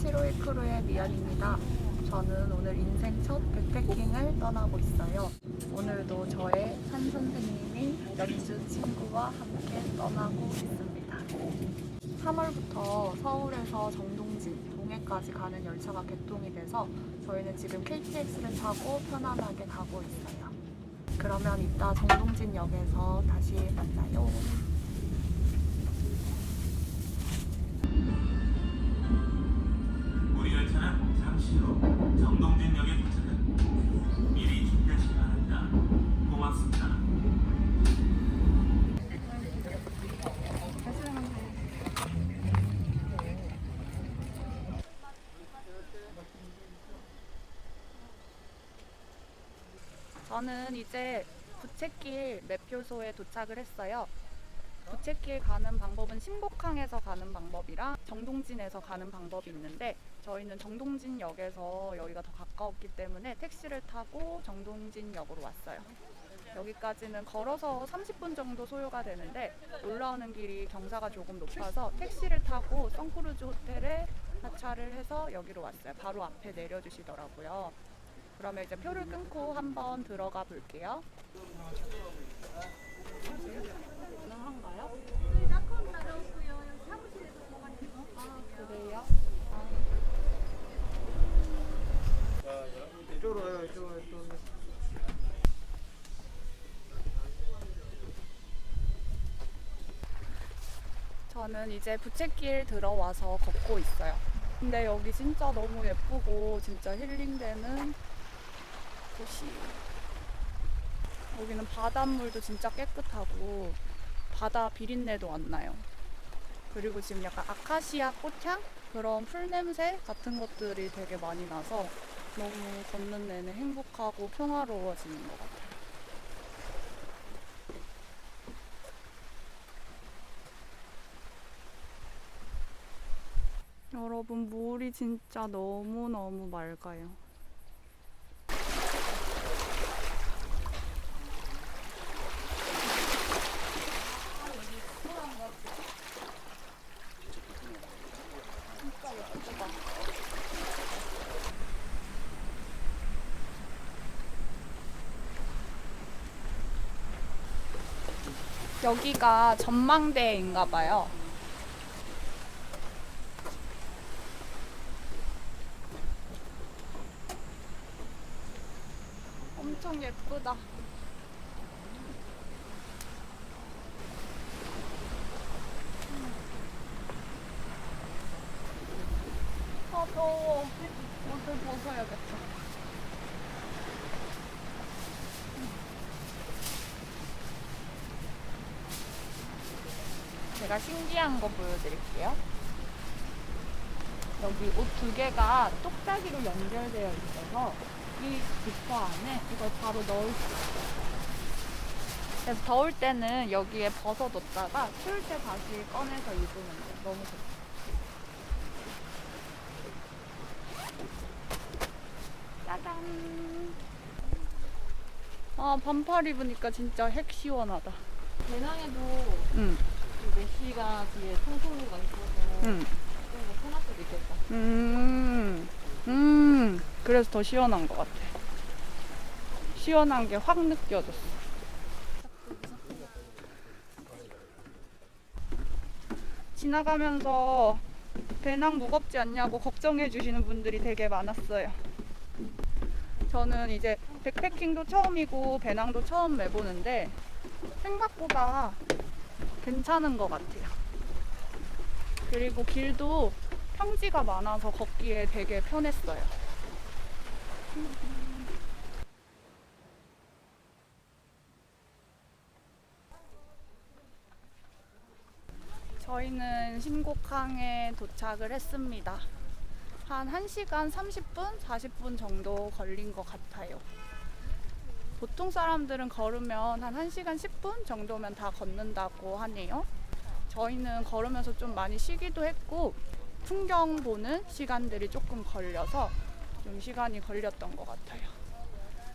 751 크루의 미연입니다. 저는 오늘 인생 첫 백패킹을 떠나고 있어요. 오늘도 저의 한 선생님인 연주 친구와 함께 떠나고 있습니다. 3월부터 서울에서 정동진, 동해까지 가는 열차가 개통이 돼서 저희는 지금 KTX를 타고 편안하게 가고 있어요. 그러면 이따 정동진 역에서 다시 만나요. 후 정동진역에 도착합니다. 미리 준비하시기 바랍니다. 고맙습니다. 저는 이제 부채길 매표소에 도착을 했어요. 부채길 가는 방법은 신곡항에서 가는 방법이랑 정동진에서 가는 방법이 있는데 저희는 정동진역에서 여기가 더 가까웠기 때문에 택시를 타고 정동진역으로 왔어요. 여기까지는 걸어서 30분 정도 소요가 되는데 올라오는 길이 경사가 조금 높아서 택시를 타고 선크루즈 호텔에 하차를 해서 여기로 왔어요. 바로 앞에 내려주시더라고요. 그러면 이제 표를 끊고 한번 들어가 볼게요. 아 그래요? 저는 이제 부채길 들어와서 걷고 있어요. 근데 여기 진짜 너무 예쁘고 진짜 힐링되는 곳이. 여기는 바닷물도 진짜 깨끗하고 바다 비린내도 안 나요. 그리고 지금 약간 아카시아 꽃향 그런 풀 냄새 같은 것들이 되게 많이 나서 너무 걷는 내내 행복하고 평화로워지는 것 같아요. 여러분 물이 진짜 너무너무 맑아요. 여기가 전망대인가 봐요. 엄청 예쁘다. 아 더워. 옷을 벗어야겠다. 제가 신기한 거 보여드릴게요. 여기 옷 두 개가 똑딱이로 연결되어 있어서 이 지퍼 안에 이걸 바로 넣을 수 있어요. 그래서 더울 때는 여기에 벗어뒀다가 추울 때 다시 꺼내서 입으면 돼요. 너무 좋죠. 짜잔. 아, 반팔 입으니까 진짜 핵 시원하다. 배낭에도 응, 그 메쉬가 뒤에 통솔로가 있어서 응. 좀더 편할 수도 있겠다. 음, 음, 그래서 더 시원한 것 같아. 시원한 게 확 느껴졌어. 지나가면서 배낭 무겁지 않냐고 걱정해 주시는 분들이 되게 많았어요. 저는 이제 백패킹도 처음이고 배낭도 처음 매보는데 생각보다 괜찮은 것 같아요. 그리고 길도 평지가 많아서 걷기에 되게 편했어요. 저희는 신곡항에 도착을 했습니다. 한 1시간 30분, 40분 정도 걸린 것 같아요. 보통 사람들은 걸으면 한 1시간 10분 정도면 다 걷는다고 하네요. 저희는 걸으면서 좀 많이 쉬기도 했고 풍경 보는 시간들이 조금 걸려서 좀 시간이 걸렸던 것 같아요.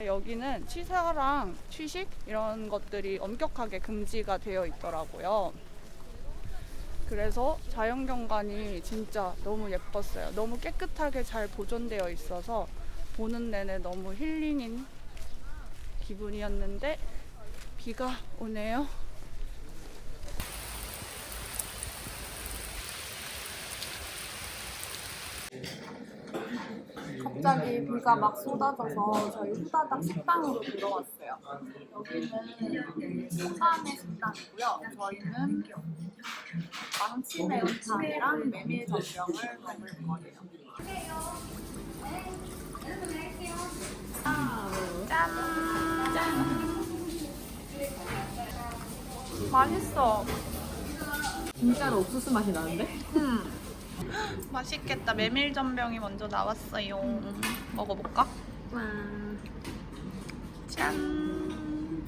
여기는 취사랑 취식 이런 것들이 엄격하게 금지가 되어 있더라고요. 그래서 자연경관이 진짜 너무 예뻤어요. 너무 깨끗하게 잘 보존되어 있어서 보는 내내 너무 힐링인 기분이었는데 비가 오네요. 갑자기 비가 막 쏟아져서 저희 후다닥 식당으로 들어왔어요. 여기는 소감의 식당이고요. 저희는 망치 매운탕이랑 메밀 전병을 먹을 거예요. 짠! 짠! 맛있어. 진짜로 옥수수 맛이 나는데? 음. 맛있겠다. 메밀 전병이 먼저 나왔어요. 먹어볼까? 짠.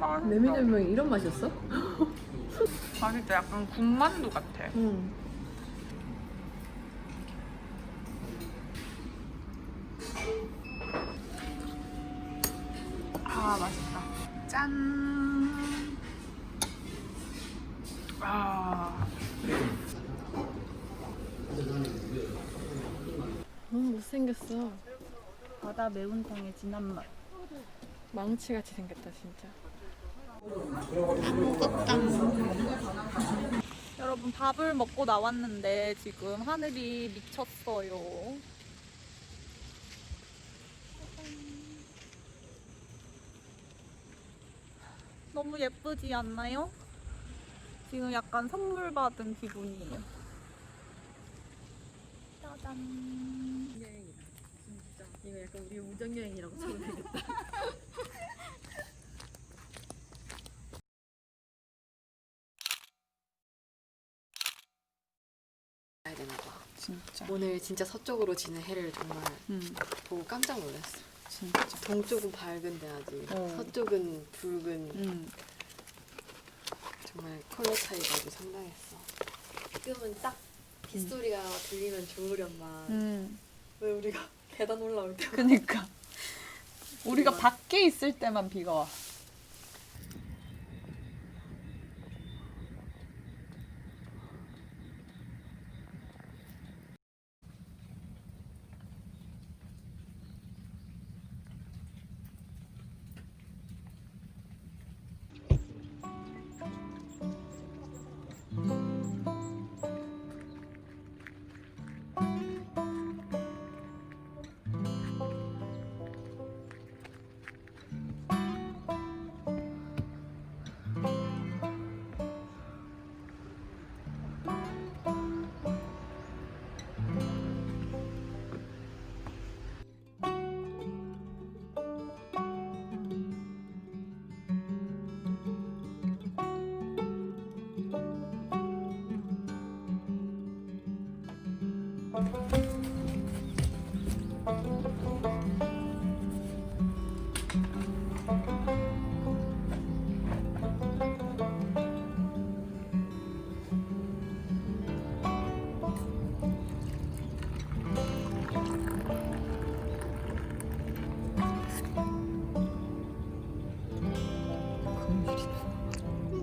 맛있어. 메밀전병이 이런 맛이었어? 맛있다. 약간 군만두 같아. 응. 바다 매운탕의 진한 맛. 망치같이 생겼다 진짜. 여러분 밥을 먹고 나왔는데 지금 하늘이 미쳤어요. 너무 예쁘지 않나요? 지금 약간 선물 받은 기분이에요. 짜잔. 약간 우리 우정 여행이라고 쳐도 되겠다. 가야 되나 봐. 진짜. 오늘 진짜 서쪽으로 지는 해를 정말 음, 보고 깜짝 놀랐어. 진짜. 동쪽은 밝은데 아직 어. 서쪽은 붉은 음. 정말 컬러 차이가 아주 상당했어. 지금은 딱 빗소리가 들리면 좋으련만 음. 왜 우리가 계단 올라올 때 그니까. 우리가 밖에 있을 때만 비가 와.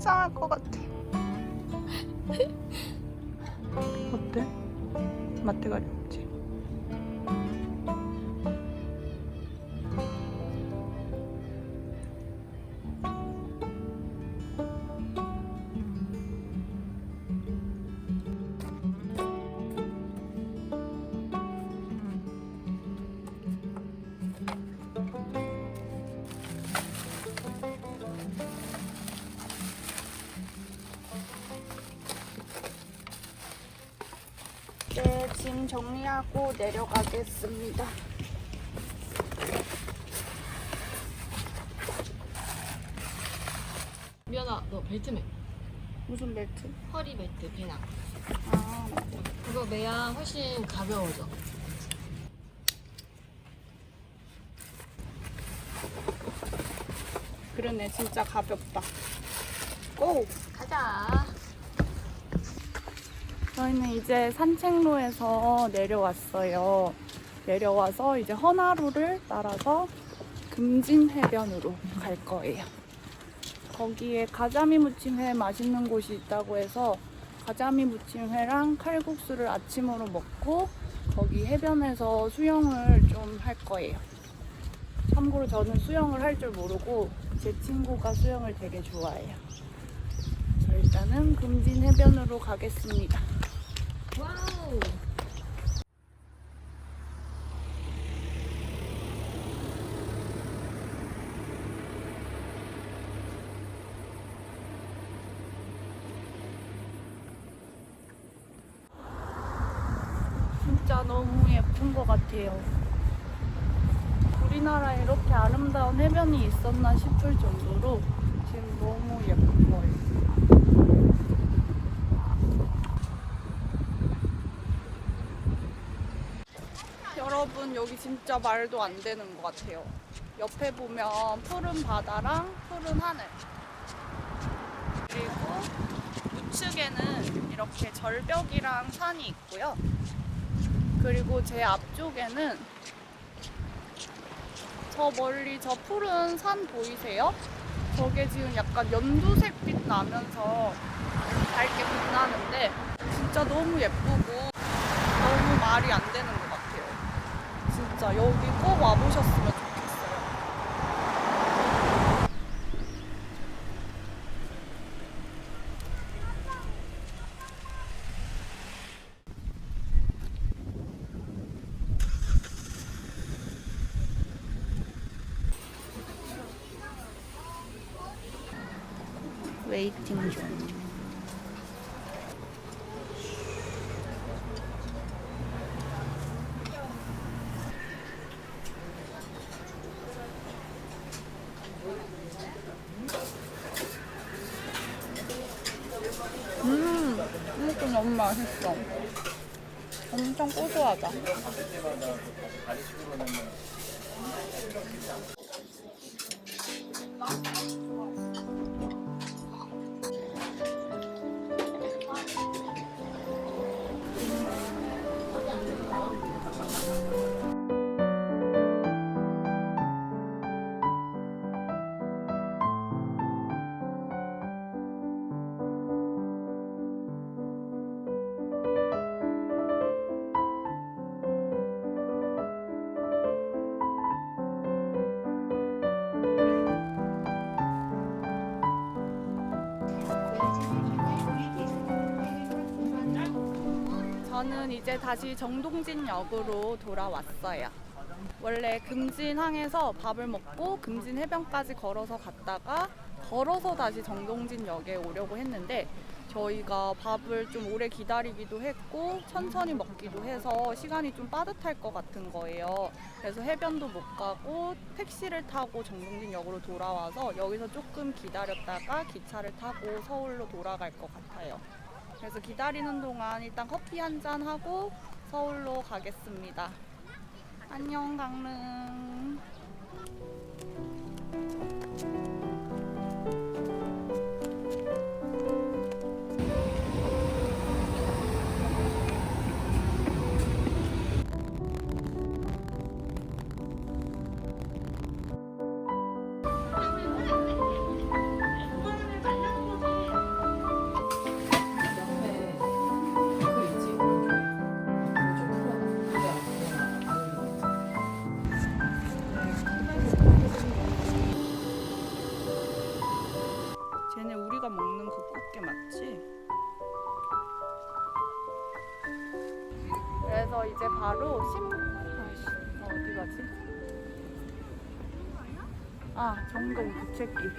이상할 것 같아. 마트가 좋지. 네, 짐 정리하고 내려가겠습니다. 미연아 너 벨트 매 무슨 벨트? 허리 벨트 배낭 아, 그거 매야 훨씬 가벼워져 그러네. 진짜 가볍다. 고! 가자 저희는 이제 산책로에서 내려왔어요. 내려와서 이제 헌화루를 따라서 금진 해변으로 갈 거예요. 거기에 가자미 무침회 맛있는 곳이 있다고 해서 가자미 무침회랑 칼국수를 아침으로 먹고 거기 해변에서 수영을 좀 할 거예요. 참고로 저는 수영을 할 줄 모르고 제 친구가 수영을 되게 좋아해요. 저 일단은 금진 해변으로 가겠습니다. 진짜 너무 예쁜 것 같아요. 우리나라에 이렇게 아름다운 해변이 있었나 싶을 정도로 지금 너무 예쁜 거예요. 여러분 여기 진짜 말도 안 되는 것 같아요. 옆에 보면 푸른 바다랑 푸른 하늘 그리고 우측에는 이렇게 절벽이랑 산이 있고요. 그리고 제 앞쪽에는 저 멀리 저 푸른 산 보이세요? 저게 지금 약간 연두색빛 나면서 밝게 빛나는데 진짜 너무 예쁘고 너무 말이 안 되는 것 같아요. 진짜 여기 꼭 와보셨으면 좋겠어요. 웨이팅 중. 때마다 가르치고 그러면 저는 이제 다시 정동진역으로 돌아왔어요. 원래 금진항에서 밥을 먹고 금진 해변까지 걸어서 갔다가 걸어서 다시 정동진역에 오려고 했는데 저희가 밥을 좀 오래 기다리기도 했고 천천히 먹기도 해서 시간이 좀 빠듯할 것 같은 거예요. 그래서 해변도 못 가고 택시를 타고 정동진역으로 돌아와서 여기서 조금 기다렸다가 기차를 타고 서울로 돌아갈 것 같아요. 그래서 기다리는 동안 일단 커피 한 잔 하고 서울로 가겠습니다. 안녕 강릉. 우리가 먹는 그 꽃게 맞지? 그래서 이제 바로 심 아이씨, 나 어디 가지? 아 정동 부채길